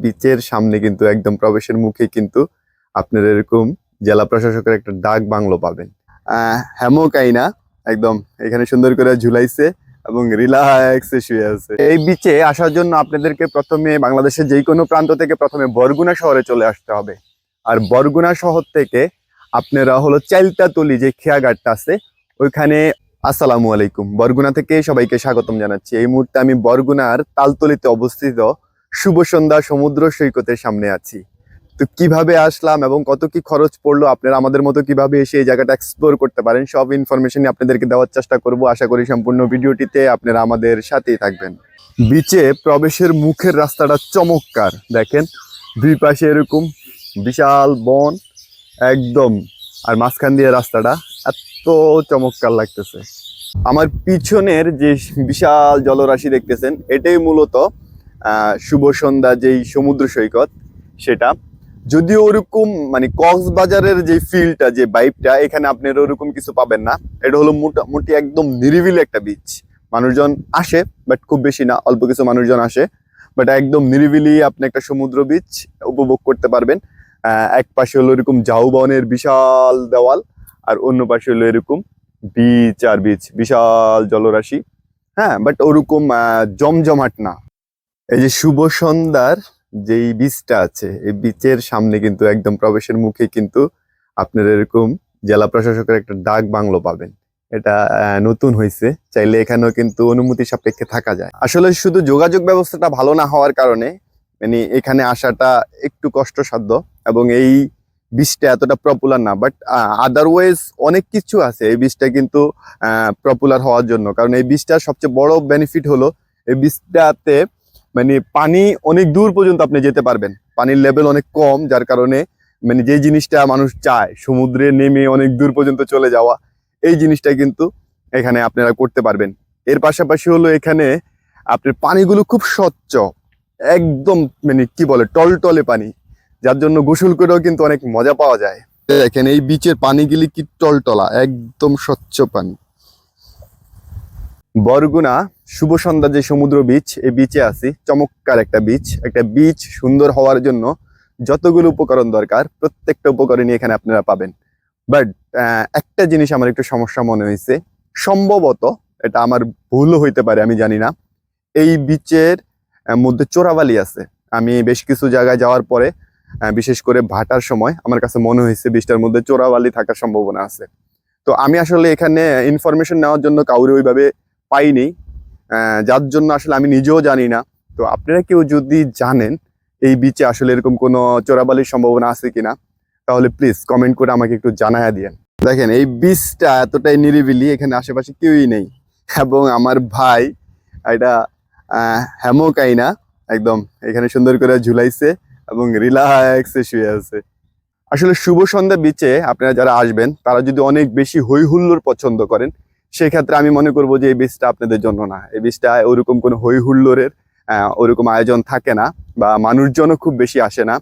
বিচের সামনে কিন্তু একদম প্রবেশের মুখে কিন্তু আপনার এরকম জেলা প্রশাসকের একটা ডাক বাংলো পাবেন। আহ, হ্যামোকাইনা একদম এখানে সুন্দর করে ঝুলাইছে এবং রিল্যাক্সে শুয়ে আছে। এই বিচে আসার জন্য আপনাদেরকে প্রথমে বাংলাদেশের যে কোনো প্রান্ত থেকে প্রথমে বরগুনা শহরে চলে আসতে হবে। আর বরগুনা শহর থেকে আপনারা হলো চাইলতাতলি যে খেয়াঘাটটা আছে ওইখানে আসসালামু আলাইকুম। বরগুনা থেকে সবাইকে স্বাগতম জানাচ্ছি। এই মুহূর্তে আমি বরগুনার তালতলিতে অবস্থিত শুভ সন্ধ্যা, সমুদ্র সৈকতের সামনে আছি। তো কীভাবে আসলাম এবং কত কি খরচ পড়ল, আপনারা আমাদের মতো কীভাবে এসে এই জায়গাটা এক্সপ্লোর করতে পারেন, সব ইনফরমেশন আপনাদেরকে দেওয়ার চেষ্টা করব। আশা করি সম্পূর্ণ ভিডিওটিতে আপনারা আমাদের সাথেই থাকবেন। বিচে প্রবেশের মুখের রাস্তাটা চমৎকার, দেখেন। দুই পাশে এরকম বিশাল বন, একদম। আর মাঝখান দিয়ে রাস্তাটা এত চমৎকার লাগতেছে। আমার পিছনের যে বিশাল জলরাশি দেখতেছেন, এটাই মূলত শুভ সন্ধ্যা যেই সমুদ্র সৈকত, সেটা। যদিও ওরকম মানে কক্সবাজারের যে ফিলটা যে বাইপটা এখানে আপনার ওরকম কিছু পাবেন না। এটা হলো মোটামুটি একদম নিরিবিলি একটা বিচ মানুষজন আসে বাট খুব বেশি না, অল্প কিছু মানুষজন আসে। বাট একদম নিরিবিলি আপনি একটা সমুদ্র বিচ উপভোগ করতে পারবেন। এক পাশে হলো এরকম ঝাউবনের বিশাল দেওয়াল, আর অন্য পাশে হলো এরকম বিচ আর বিচ বিশাল জলরাশি। হ্যাঁ বাট ওরকম জমজমাট না। এই যে শুভ সন্ধ্যার যেই বিচটা আছে, এই বিচের সামনে কিন্তু একদম প্রবেশের মুখে কিন্তু আপনার এরকম জেলা প্রশাসকের একটা ডাক বাংলো পাবেন। এটা নতুন হয়েছে চাইলে এখানেও কিন্তু অনুমতি সাপেক্ষে থাকা যায়। আসলে শুধু যোগাযোগ ব্যবস্থাটা ভালো না হওয়ার কারণে মানে এখানে আসাটা একটু কষ্টসাধ্য এবং এই বীজটা এতটা পপুলার না। বাট আদারওয়াইজ অনেক কিছু আছে এই বীজটা কিন্তু পপুলার হওয়ার জন্য। কারণ এই বীজটার সবচেয়ে বড় বেনিফিট হলো, এই বীজটাতে মানে পানি অনেক দূর পর্যন্ত আপনি যেতে পারবেন। পানির লেভেল অনেক কম, যার কারণে মানে যে জিনিসটা মানুষ চায়, সমুদ্রে নেমে অনেক দূর পর্যন্ত চলে যাওয়া, এই জিনিসটা কিন্তু এখানে আপনারা করতে পারবেন। এর পাশাপাশি হলো এখানে আপনার পানিগুলো খুব স্বচ্ছ, একদম মানে কি বলে, টলটলে পানি, যার জন্য গোসল করেও কিন্তু অনেক মজা পাওয়া যায়। দেখেন এই বিচের পানিগুলি কি টলটলা, একদম স্বচ্ছ পানি। বরগুনা, শুভ সন্ধ্যা যে সমুদ্র বিচ এই বিচে আছি। চমৎকার একটা বিচ একটা বিচ সুন্দর হওয়ার জন্য যতগুলো উপকরণ দরকার, প্রত্যেকটা উপকরণই এখানে আপনারা পাবেন। বাট একটা জিনিস আমার একটু সমস্যা মনে হয়েছে। সম্ভবত এটা আমার ভুলও হইতে পারে, আমি জানি না। এই বিচের মধ্যে চোরাবালি আছে। আমি বেশ কিছু জায়গায় যাওয়ার পরে বিশেষ করে ভাটার সময় আমার কাছে মনে হয়েছে বীজটার মধ্যে চোরাবালি থাকার সম্ভাবনা আছে। তো আমি আসলে এখানে ইনফরমেশন নেওয়ার জন্য কাউরে ওইভাবে পাইনি। যার জন্য আসলে আমি নিজেও জানি না। তো আপনারা কেউ যদি জানেন এই বিচে আসলে এরকম কোনো চোরাবালির সম্ভাবনা আছে কিনা, তাহলে প্লিজ কমেন্ট করে আমাকে একটু জানায়া দিয়েন। দেখেন, এই বীজটা এতটাই নিরিবিলি, এখানে আশেপাশে কেউই নেই। এবং আমার ভাই এটা হ্যামোকাইনা একদম এখানে সুন্দর করে ঝুলাইছে এবং রিল্যাক্সে শুয়ে আছে। আসলে শুভ সন্ধ্যা বিচে আপনারা যারা আসবেন, তারা যদি অনেক বেশি হই হুল্লোড় পছন্দ করেন সেক্ষেত্রে আমি মনে করব যে এই বীজটা আপনাদের জন্য না। এই বীজটা ওরকম কোনো হই হুল্লোড়ের ওরকম আয়োজন থাকে না বা মানুষজনও খুব বেশি আসে না।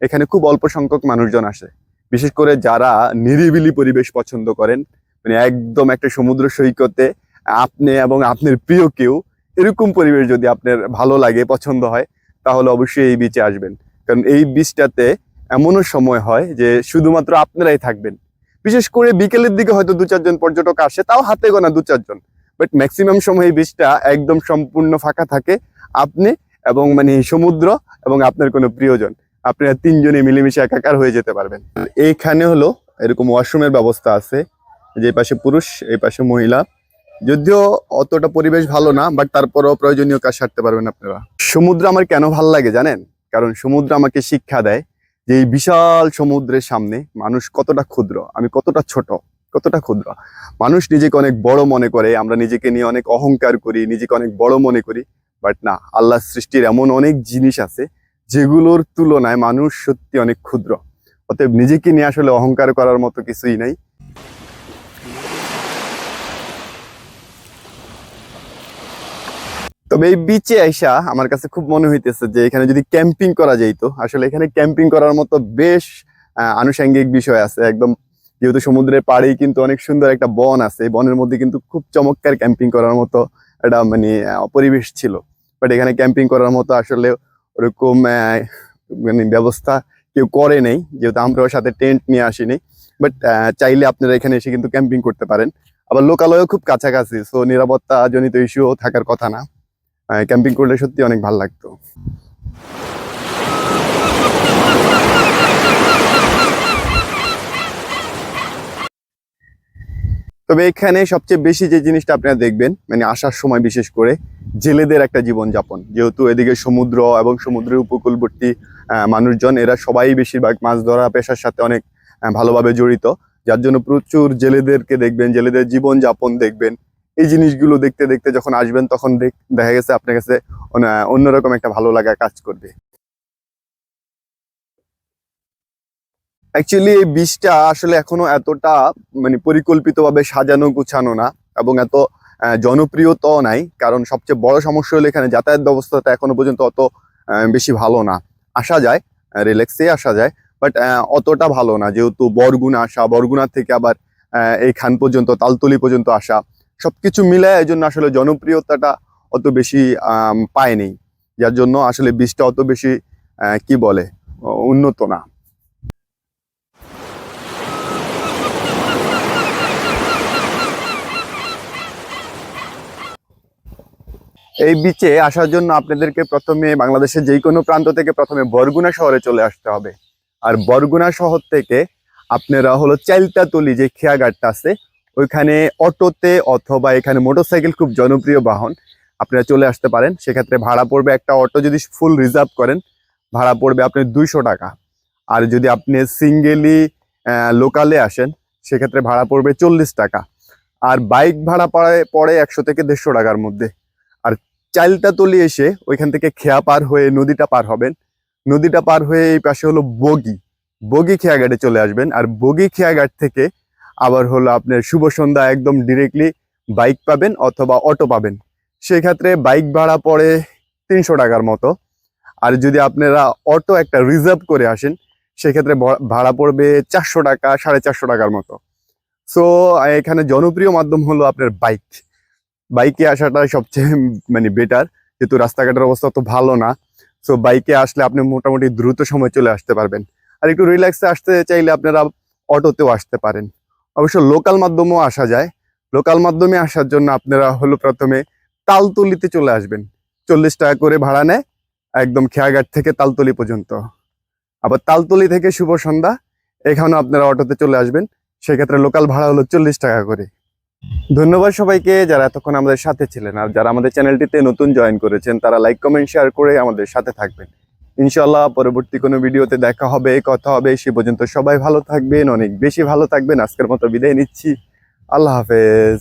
এখানে খুব অল্প সংখ্যক মানুষজন আসে। বিশেষ করে যারা নিরিবিলি পরিবেশ পছন্দ করেন মানে একদম একটা সমুদ্র সৈকতে আপনি এবং আপনার প্রিয় কেউ, এরকম পরিবেশ যদি আপনার ভালো লাগে, পছন্দ হয়, তাহলে অবশ্যই এই বিচে আসবেন। কারণ এই বিচটাতে এমনও সময় হয় যে শুধুমাত্র আপনারাই থাকবেন। বিশেষ করে বিকেলের দিকে হয়তো দু চারজন পর্যটক আসে, তাও হাতে গোনা দু চারজন। বাট ম্যাক্সিমাম সময় এই বিচটা একদম সম্পূর্ণ ফাঁকা থাকে আপনি এবং মানে সমুদ্র এবং আপনার কোনো প্রিয়জন। আপনারা তিনজনে মিলেমিশে একাকার হয়ে যেতে পারবেন। এইখানে হলো এরকম ওয়াশরুমের ব্যবস্থা আছে, যে পাশে পুরুষ এই পাশে মহিলা। যদিও অতটা পরিবেশ ভালো না বাট তারপরেও প্রয়োজনীয় কাজ সারতে পারবেন আপনারা। সমুদ্র আমার কেন ভালো লাগে জানেন? কারণ সমুদ্র আমাকে শিক্ষা দেয় যে এই বিশাল সমুদ্রের সামনে মানুষ কতটা ক্ষুদ্র, আমি কতটা ছোট, কতটা ক্ষুদ্র? মানুষ নিজেকে অনেক বড় মনে করে, আমরা নিজেকে নিয়ে অনেক অহংকার করি, নিজেকে অনেক বড় মনে করি বাট না আল্লাহ সৃষ্টির এমন অনেক জিনিস আছে যেগুলোর তুলনায় মানুষ সত্যি অনেক ক্ষুদ্র। অতএব নিজেকে নিয়ে আসলে অহংকার করার মতো কিছুই নাই। তবে এই বিচে আইসা আমার কাছে খুব মনে হইতেছে যে এখানে যদি ক্যাম্পিং করা যাইতো, আসলে এখানে ক্যাম্পিং করার মতো বেশ আনুষঙ্গিক বিষয় আছে। একদম যেহেতু সমুদ্রের পাড়েই কিন্তু অনেক সুন্দর একটা বন আছে বনের মধ্যে কিন্তু খুব চমৎকার ক্যাম্পিং করার মতো একটা মানে পরিবেশ ছিল। বাট এখানে ক্যাম্পিং করার মতো আসলে ওরকম মানে ব্যবস্থা কেউ করে নেই। যেহেতু আমরাও সাথে টেন্ট নিয়ে আসিনি। বাট চাইলে আপনারা এখানে এসে কিন্তু ক্যাম্পিং করতে পারেন। আবার লোকালয়ও খুব কাছাকাছি সো নিরাপত্তা জনিত ইস্যুও থাকার কথা না। ক্যাম্পিং করলে সত্যি অনেক ভালো লাগতো। তবে এখানে সবচেয়ে বেশি যে জিনিসটা আপনারা দেখবেন মানে আসার সময় বিশেষ করে জেলেদের একটা জীবনযাপন। যেহেতু এদিকে সমুদ্র এবং সমুদ্রের উপকূলবর্তী মানুষজন, এরা সবাই বেশিরভাগ মাছ ধরা পেশার সাথে অনেক ভালোভাবে জড়িত। যার জন্য প্রচুর জেলেদেরকে দেখবেন, জেলেদের জীবনযাপন দেখবেন। এই জিনিসগুলো দেখতে দেখতে যখন আসবেন, তখন দেখ- গেছে আপনার কাছে অন্য- অন্যরকম একটা ভালো লাগা কাজ করবে। অ্যাকচুয়ালি এই বীজটা আসলে এখনও এতটা মানে পরিকল্পিতভাবে সাজানো গুছানো না এবং এত জনপ্রিয়তাও নাই। কারণ সবচেয়ে বড় সমস্যা হলো এখানে যাতায়াত ব্যবস্থাটা এখনও পর্যন্ত অত বেশি ভালো না। আসা যায় রিল্যাক্সে আসা যায় বাট অতটা ভালো না। যেহেতু বরগুনা আসা, বরগুনা থেকে আবার এইখান পর্যন্ত, তালতলি পর্যন্ত আসা সবকিছু মিলায় এই জন্য আসলে জনপ্রিয়তাটা অত বেশি পায়নি। যার জন্য আসলে বীজটা অত বেশি কি বলে উন্নত না। এই বিচে আসার জন্য আপনাদেরকে প্রথমে বাংলাদেশের যে কোনো প্রান্ত থেকে প্রথমে বরগুনা শহরে চলে আসতে হবে। আর বরগুনা শহর থেকে আপনারা হলো চাইলতাতলি যে খেয়াঘাটটা আছে ওইখানে অটোতে অথবা এখানে মোটরসাইকেল খুব জনপ্রিয় বাহন। আপনারা চলে আসতে পারেন, সেক্ষেত্রে ভাড়া পড়বে একটা অটো যদি ফুল রিজার্ভ করেন, ভাড়া পড়বে আপনার দুইশো টাকা। আর যদি আপনি সিঙ্গেলি লোকালে আসেন, সেক্ষেত্রে ভাড়া পড়বে চল্লিশ টাকা। আর বাইক ভাড়া পড়ে পড়ে একশো থেকে দেড়শো টাকার মধ্যে। আর চাইলটা চাইলতাতলি এসে ওইখান থেকে খেয়া পার হয়ে নদীটা পার হবেন। নদীটা পার হয়ে এই পাশে হলো বগি। বগি খেয়াঘাটে চলে আসবেন। আর বগি খেয়াঘাট থেকে আবার হলো আপনার শুভ সন্ধ্যা একদম ডিরেক্টলি বাইক পাবেন অথবা অটো পাবেন। সেক্ষেত্রে বাইক ভাড়া পড়ে তিনশো টাকার মতো। আর যদি আপনারা অটো একটা রিজার্ভ করে আসেন, সেক্ষেত্রে ভাড়া পড়বে চারশো টাকা, সাড়ে চারশো টাকার মতো। সো এখানে জনপ্রিয় মাধ্যম হলো আপনার বাইক বাইকে আসাটা সবচেয়ে মানে বেটার যেহেতু রাস্তাঘাটের অবস্থা তো ভালো না। সো বাইকে আসলে আপনি মোটামুটি দ্রুত সময় চলে আসতে পারবেন। আর একটু রিল্যাক্সে আসতে চাইলে আপনারা অটোতেও আসতে পারেন। অবশ্য লোকাল মাধ্যমেও আসা যায়। লোকাল মাধ্যমে আসার জন্য আপনারা হলো প্রথমে তালতলিতে চলে আসবেন। চল্লিশ টাকা করে ভাড়া নেয়, একদম খেয়াঘাট থেকে তালতলি পর্যন্ত। আবার তালতলি থেকে শুভ সন্ধ্যা, এখানেও আপনারা অটোতে চলে আসবেন। সেক্ষেত্রে লোকাল ভাড়া হলো চল্লিশ টাকা করে। ধন্যবাদ সবাইকে যারা এতক্ষণ আমাদের সাথে ছিলেন। আর যারা আমাদের চ্যানেলটিতে নতুন জয়েন করেছেন, তারা লাইক কমেন্ট শেয়ার করে আমাদের সাথে থাকবেন। ইনশাল্লাহ পরবর্তী কোনো ভিডিওতে দেখা হবে, কথা হবে, সে পর্যন্ত সবাই ভালো থাকবেন, অনেক বেশি ভালো থাকবেন। আজকের মতো বিদায় নিচ্ছি। আল্লাহ হাফেজ।